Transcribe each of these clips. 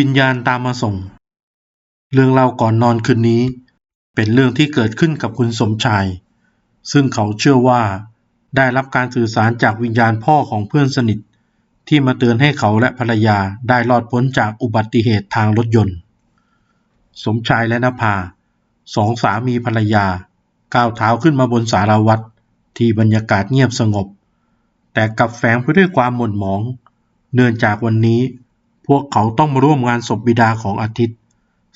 วิญญาณตามมาส่ง เรื่องเล่าก่อนนอนคืนนี้ เป็นเรื่องที่เกิดขึ้นกับคุณสมชาย ซึ่งเขาเชื่อว่า ได้รับการสื่อสารจากวิญญาณพ่อของเพื่อนสนิท ที่มาเตือนให้เขาและภรรยาได้รอดพ้นจากอุบัติเหตุทางรถยนต์ สมชายและนภาสองสามีภรรยา ก้าวเท้าขึ้นมาบนสารวัดที่บรรยากาศเงียบสงบ แต่กลับแฝงไปด้วยความหม่นหมอง เนื่องจากวันนี้ พวกเขาต้องมาร่วมงานศพบิดาของอาทิตย์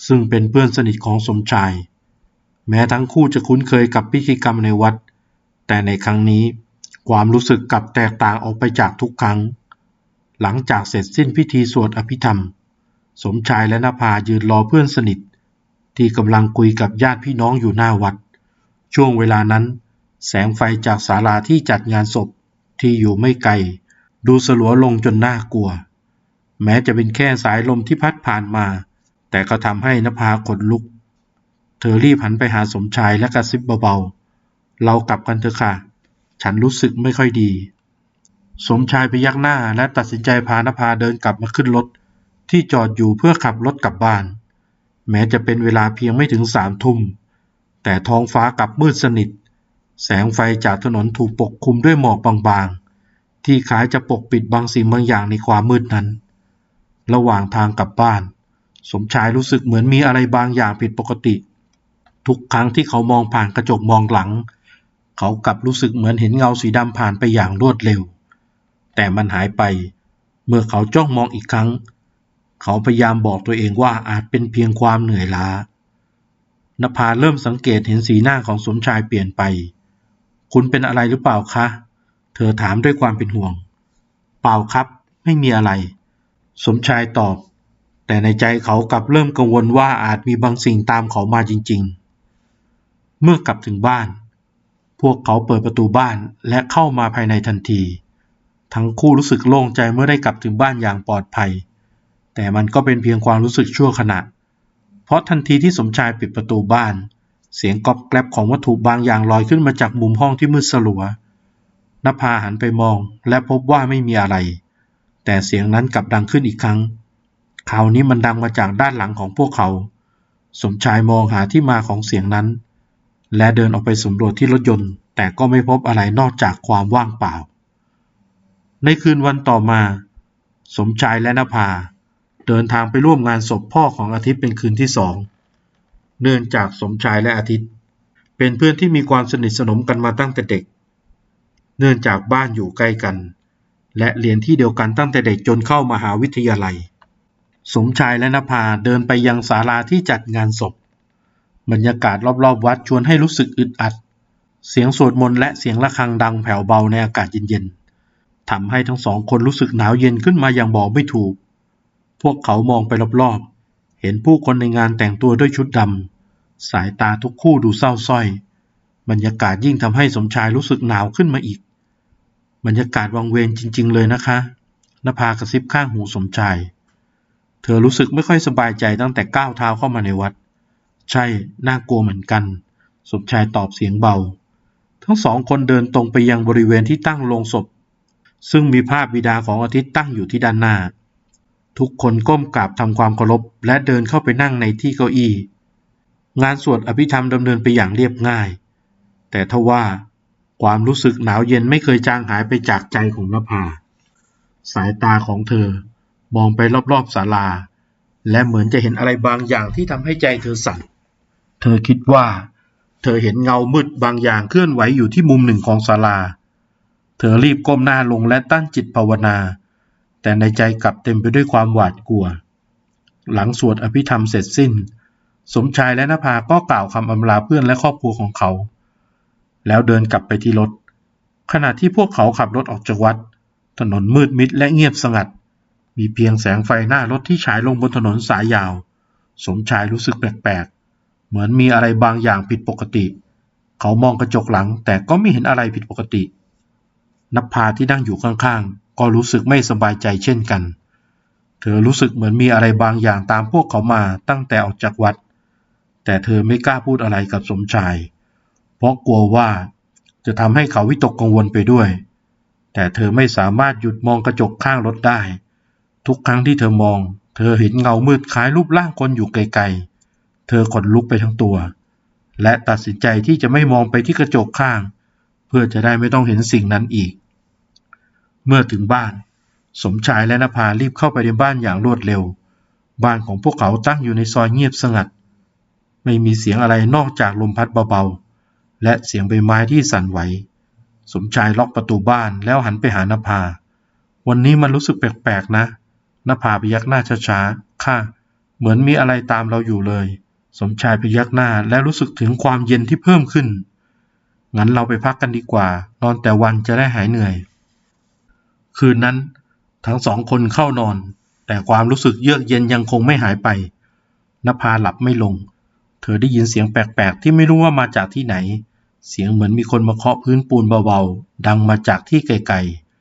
ซึ่งเป็นเพื่อนสนิทของสมชาย แม้ทั้งคู่จะคุ้นเคยกับพิธีกรรมในวัด แต่ในครั้งนี้ความรู้สึกกลับแตกต่างออกไปจากทุกครั้ง หลังจากเสร็จสิ้นพิธีสวดอภิธรรม สมชายและนภายืนรอเพื่อนสนิท ที่กำลังคุยกับญาติพี่น้องอยู่หน้าวัด ช่วงเวลานั้น แสงไฟจากศาลาที่จัดงานศพที่อยู่ไม่ไกล ดูสลัวลงจนน่ากลัว แม้จะเป็นแค่สายลมที่พัดผ่านมา แต่ก็ทำให้นภาขนลุก เธอรีบหันไปหาสมชายและกระซิบเบาๆ เรากลับกันเถอะค่ะ ฉันรู้สึกไม่ค่อยดี สมชายพยักหน้าและตัดสินใจพานภาเดินกลับมาขึ้นรถที่จอดอยู่เพื่อขับรถกลับบ้าน แม้จะเป็นเวลาเพียงไม่ถึงสามทุ่ม แต่ท้องฟ้ากลับมืดสนิท แสงไฟจากถนนถูกปกคลุมด้วยหมอกบางๆ ที่คล้ายจะปกปิดบางสิ่งบางอย่างในความมืดนั้น ระหว่างทางกลับบ้าน สมชายรู้สึกเหมือนมีอะไรบางอย่างผิดปกติ ทุกครั้งที่เขามองผ่านกระจกมองหลัง เขากลับรู้สึกเหมือนเห็นเงาสีดำผ่านไปอย่างรวดเร็ว แต่มันหายไป เมื่อเขาจ้องมองอีกครั้ง เขาพยายามบอกตัวเองว่าอาจเป็นเพียงความเหนื่อยล้านภาเริ่มสังเกตเห็นสีหน้าของสมชายเปลี่ยนไป คุณเป็นอะไรหรือเปล่าคะ เธอถามด้วยความเป็นห่วง เปล่าครับ ไม่มีอะไร สมชายตอบ แต่ในใจเขากลับเริ่มกังวลว่าอาจมีบางสิ่งตามเขามาจริง ๆ เมื่อกลับถึงบ้าน พวกเขาเปิดประตูบ้านและเข้ามาภายในทันที ทั้งคู่รู้สึกโล่งใจเมื่อได้กลับถึงบ้านอย่างปลอดภัย แต่มันก็เป็นเพียงความรู้สึกชั่วขณะ เพราะทันทีที่สมชายปิดประตูบ้าน เสียงกรอบแกรบของวัตถุบางอย่างลอยขึ้นมาจากมุมห้องที่มืดสลัวนภาหันไปมองและพบว่าไม่มีอะไร แต่เสียงนั้นกลับดังขึ้นอีกครั้ง คราวนี้มันดังมาจากด้านหลังของพวกเขา สมชายมองหาที่มาของเสียงนั้น และเดินออกไปสำรวจที่รถยนต์ แต่ก็ไม่พบอะไรนอกจากความว่างเปล่า ในคืนวันต่อมา สมชายและนภา เดินทางไปร่วมงานศพพ่อของอาทิตย์เป็นคืนที่สอง เนื่องจากสมชายและอาทิตย์ เป็นเพื่อนที่มีความสนิทสนมกันมาตั้งแต่เด็ก เนื่องจากบ้านอยู่ใกล้กัน และเรียนที่เดียวกันตั้งแต่เด็กจนเข้ามหาวิทยาลัย สมชายและนภาเดินไปยังศาลาที่จัดงานศพ บรรยากาศรอบๆ วัดชวนให้รู้สึกอึดอัด เสียงสวดมนต์และเสียงะระฆังดังแผ่วเบาในอากาศเย็นๆทำให้ทั้งสองคนรู้สึกหนาวเย็นขึ้นมาอย่างบอกไม่ถูก พวกเขามองไปรอบๆ เห็นผู้คนในงานแต่งตัวด้วยชุดดำสายตาทุกคู่ดูเศร้าสร้อย บรรยากาศยิ่งทำให้สมชายรู้สึกหนาวขึ้นมาอีก บรรยากาศวังเวงจริง ๆ เลยนะคะนภากระซิบข้างหูสมชาย เธอรู้สึกไม่ค่อยสบายใจตั้งแต่ก้าวเท้าเข้ามาในวัด ใช่ น่ากลัวเหมือนกัน สมชายตอบเสียงเบา ทั้งสองคนเดินตรงไปยังบริเวณที่ตั้งโลงศพ ซึ่งมีภาพบิดาของอาทิตย์ตั้งอยู่ที่ด้านหน้า ทุกคนก้มกราบทำความเคารพและเดินเข้าไปนั่งในที่เก้าอี้ งานสวดอภิธรรมดำเนินไปอย่างเรียบง่าย แต่ทว่า ความรู้สึกหนาวเย็นไม่เคยจางหายไปจากใจของนภา สายตาของเธอมองไปรอบๆศาลา และเหมือนจะเห็นอะไรบางอย่างที่ทำให้ใจเธอสั่น เธอคิดว่า เธอเห็นเงามืดบางอย่างเคลื่อนไหวอยู่ที่มุมหนึ่งของศาลา เธอรีบก้มหน้าลงและตั้งจิตภาวนา แต่ในใจกลับเต็มไปด้วยความหวาดกลัว หลังสวดอภิธรรมเสร็จสิ้น สมชายและนภาก็กล่าวคำอำลาเพื่อนและครอบครัวของเขา แล้วเดินกลับไปที่รถ ขณะที่พวกเขาขับรถออกจากวัด ถนนมืดมิดและเงียบสงัด มีเพียงแสงไฟหน้ารถที่ฉายลงบนถนนสายยาว สมชายรู้สึกแปลกๆ เหมือนมีอะไรบางอย่างผิดปกติ เขามองกระจกหลังแต่ก็ไม่เห็นอะไรผิดปกตินับพาที่นั่งอยู่ข้างๆ ก็รู้สึกไม่สบายใจเช่นกัน เธอรู้สึกเหมือนมีอะไรบางอย่างตามพวกเขามาตั้งแต่ออกจากวัด แต่เธอไม่กล้าพูดอะไรกับสมชาย เพราะกลัวว่าจะทำให้เขาวิตกกังวลไปด้วย แต่เธอไม่สามารถหยุดมองกระจกข้างรถได้ ทุกครั้งที่เธอมอง เธอเห็นเงามืดคล้ายรูปร่างคนอยู่ไกลๆ เธอขนลุกไปทั้งตัว และตัดสินใจที่จะไม่มองไปที่กระจกข้าง เพื่อจะได้ไม่ต้องเห็นสิ่งนั้นอีก เมื่อถึงบ้าน สมชายและนภารีบเข้าไปในบ้านอย่างรวดเร็ว บ้านของพวกเขาตั้งอยู่ในซอยเงียบสงัด ไม่มีเสียงอะไรนอกจากลมพัดเบาๆ และเสียงใบไม้ที่สั่นไหว สมชายล็อกประตูบ้านแล้วหันไปหานภา วันนี้มันรู้สึกแปลกๆนะนภาพยักหน้าช้าๆ ค่ะ เหมือนมีอะไรตามเราอยู่เลย สมชายพยักหน้าและรู้สึกถึงความเย็นที่เพิ่มขึ้น งั้นเราไปพักกันดีกว่า นอนแต่วันจะได้หายเหนื่อย คืนนั้น ทั้งสองคนเข้านอน แต่ความรู้สึกเยือกเย็นยังคงไม่หายไปนภาหลับไม่ลง เธอได้ยินเสียงแปลกๆ ที่ไม่รู้ว่ามาจากที่ไหน เสียงเหมือนมีคนมาเคาะพื้นปูนเบาๆ ดังมาจากที่ไกล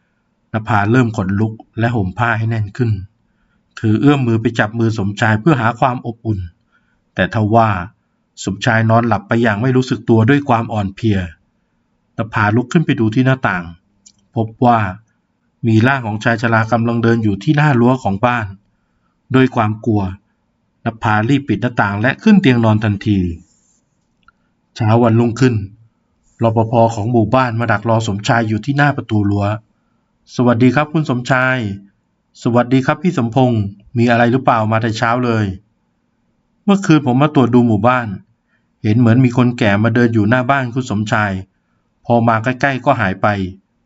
ๆนภาเริ่มขนลุกและห่มผ้าให้แน่นขึ้นเธอเอื้อมมือไปจับมือสมชายเพื่อหาความอบอุ่น แต่ทว่าสมชายนอนหลับไปอย่างไม่รู้สึกตัวด้วยความอ่อนเพลียนภาลุกขึ้นไปดูที่หน้าต่าง พบว่ามีร่างของชายชรากำลังเดินอยู่ที่หน้ารั้วของบ้านโดยความกลัวนภารีบปิดหน้าต่างและขึ้นเตียงนอนทันที เช้าวันรุ่งขึ้น รปภของหมู่บ้านมาดักรอสมชายอยู่ที่หน้าประตูรั้ว สวัสดีครับคุณสมชาย สวัสดีครับพี่สมพงศ์ มีอะไรหรือเปล่ามาแต่เช้าเลย เมื่อคืนผมมาตรวจดูหมู่บ้าน เห็นเหมือนมีคนแก่มาเดินอยู่หน้าบ้านคุณสมชาย พอมาใกล้ๆก็หายไป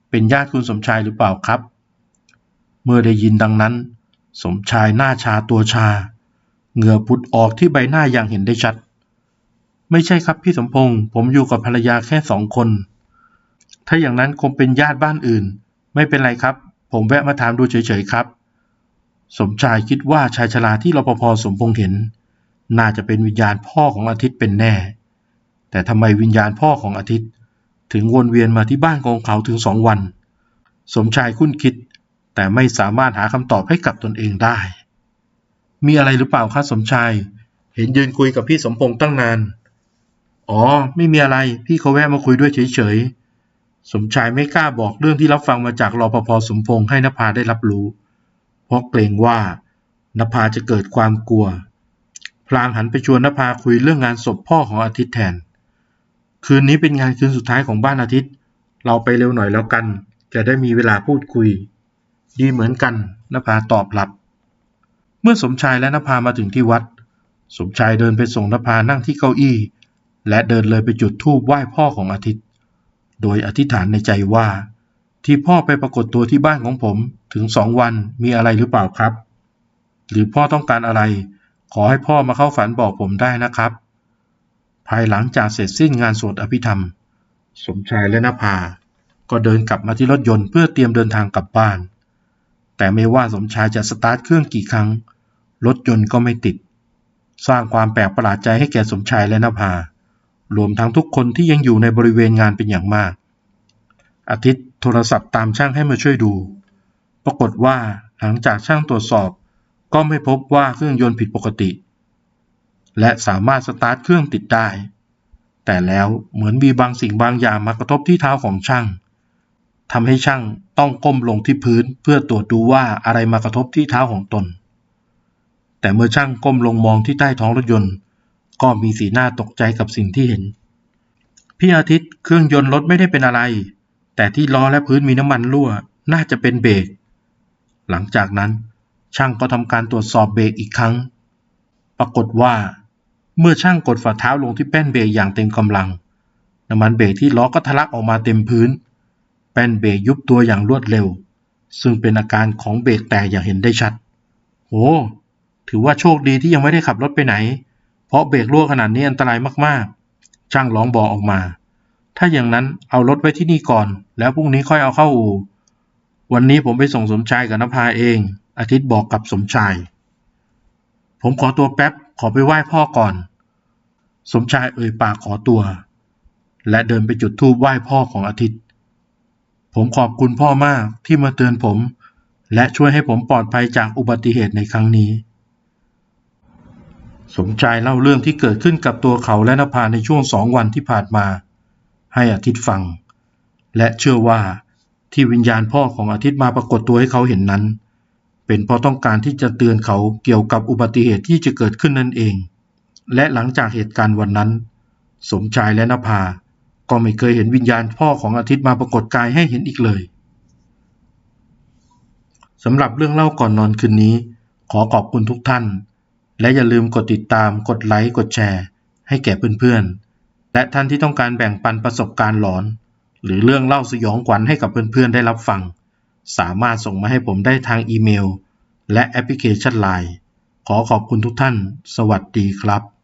เป็นญาติคุณสมชายหรือเปล่าครับ เมื่อได้ยินดังนั้น สมชายหน้าชาตัวชา เหงื่อพุดออกที่ใบหน้าอย่างเห็นได้ชัด ไม่ใช่ครับพี่สมพงศ์ผมอยู่กับภรรยาแค่สองคน ถ้าอย่างนั้นคงเป็นญาติบ้านอื่น ไม่เป็นไรครับ ผมแวะมาถามดูเฉยๆครับ สมชายคิดว่าชายชราที่รปภสมพงษ์เห็น น่าจะเป็นวิญญาณพ่อของอาทิตย์เป็นแน่ แต่ทำไมวิญญาณพ่อของอาทิตย์ ถึงวนเวียนมาที่บ้านของเขาถึงสองวัน สมชายคุ้นคิด แต่ไม่สามารถหาคำตอบให้กับตนเองได้ มีอะไรหรือเปล่าคะสมชาย เห็นยืนคุยกับพี่สมพงษ์ตั้งนาน อ๋อ ไม่มีอะไร พี่เขาแวะมาคุยด้วยเฉยๆ สมชายไม่กล้าบอกเรื่องที่รับฟังมาจากรอปภสมพงษ์ให้นภาได้รับรู้ เพราะเกรงว่านภาจะเกิดความกลัว พลางหันไปชวนนภาคุยเรื่องงานศพพ่อของอาทิตย์แทน คืนนี้เป็นงานคืนสุดท้ายของบ้านอาทิตย์ เราไปเร็วหน่อยแล้วกัน จะได้มีเวลาพูดคุย ดีเหมือนกันนภาตอบรับ เมื่อสมชายและนภามาถึงที่วัด สมชายเดินไปส่งนภานั่งที่เก้าอี้ และเดินเลยไปจุดธูปไหว้พ่อของอาทิตย์ โดยอธิษฐานในใจว่า ที่พ่อไปปรากฏตัวที่บ้านของผมถึงสองวันมีอะไรหรือเปล่าครับ หรือพ่อต้องการอะไร ขอให้พ่อมาเข้าฝันบอกผมได้นะครับ ภายหลังจากเสร็จสิ้นงานสวดอภิธรรม สมชายและนภา ก็เดินกลับมาที่รถยนต์เพื่อเตรียมเดินทางกลับบ้าน แต่ไม่ว่าสมชายจะสตาร์ทเครื่องกี่ครั้งรถยนต์ก็ไม่ติด สร้างความแปลกประหลาดใจให้แก่สมชายและนภา รวมทั้งทุกคนที่ยังอยู่ในบริเวณงานเป็นอย่างมาก อาทิตย์โทรศัพท์ตามช่างให้มาช่วยดู ปรากฏว่าหลังจากช่างตรวจสอบ ก็ไม่พบว่าเครื่องยนต์ผิดปกติ และสามารถสตาร์ทเครื่องติดได้ แต่แล้วเหมือนมีบางสิ่งบางอย่างมากระทบที่เท้าของช่างทำให้ช่างต้องก้มลงที่พื้นเพื่อตรวจดูว่าอะไรมากระทบที่เท้าของตน แต่เมื่อช่างก้มลงมองที่ใต้ท้องรถยนต์ ก็มีสีหน้าตกใจกับสิ่งที่เห็น พี่อาทิตย์เครื่องยนต์รถไม่ได้เป็นอะไร แต่ที่ล้อและพื้นมีน้ำมันรั่ว น่าจะเป็นเบรก หลังจากนั้นช่างก็ทำการตรวจสอบเบรกอีกครั้ง ปรากฏว่า เมื่อช่างกดฝ่าเท้าลงที่แป้นเบรกอย่างเต็มกำลัง น้ำมันเบรกที่ล้อก็ทะลักออกมาเต็มพื้น แป้นเบรกยุบตัวอย่างรวดเร็ว ซึ่งเป็นอาการของเบรกแตกอย่างเห็นได้ชัดโหถือว่าโชคดีที่ยังไม่ได้ขับรถไปไหน เพราะเบรกรั่วขนาดนี้อันตรายมากๆ ช่างร้องบอกออกมา ถ้าอย่างนั้นเอารถไว้ที่นี่ก่อน แล้วพรุ่งนี้ค่อยเอาเข้าอู่ วันนี้ผมไปส่งสมชายกับนภาเอง อาทิตย์บอกกับสมชาย ผมขอตัวแป๊บ ขอไปไหว้พ่อก่อน สมชายเอ่ยปากขอตัว และเดินไปจุดธูปไหว้พ่อของอาทิตย์ ผมขอบคุณพ่อมากที่มาเตือนผม และช่วยให้ผมปลอดภัยจากอุบัติเหตุในครั้งนี้ สมชายเล่าเรื่องที่เกิดขึ้นกับตัวเขาและนภาในช่วงสองวันที่ผ่านมา ให้อาทิตย์ฟัง และเชื่อว่าที่วิญญาณพ่อของอาทิตย์มาปรากฏตัวให้เขาเห็นนั้น เป็นเพราะต้องการที่จะเตือนเขาเกี่ยวกับอุบัติเหตุที่จะเกิดขึ้นนั่นเอง และหลังจากเหตุการณ์วันนั้น สมชายและนภาก็ไม่เคยเห็นวิญญาณพ่อของอาทิตย์มาปรากฏกายให้เห็นอีกเลยสำหรับเรื่องเล่าก่อนนอนคืนนี้ ขอขอบคุณทุกท่าน และอย่าลืมกดติดตาม กดไลค์ กดแชร์ ให้แก่เพื่อนๆ และท่านที่ต้องการแบ่งปันประสบการณ์หลอน หรือเรื่องเล่าสยองขวัญให้กับเพื่อนๆ ได้รับฟัง สามารถส่งมาให้ผมได้ทางอีเมล และแอปพลิเคชันไลน์ขอขอบคุณทุกท่าน สวัสดีครับ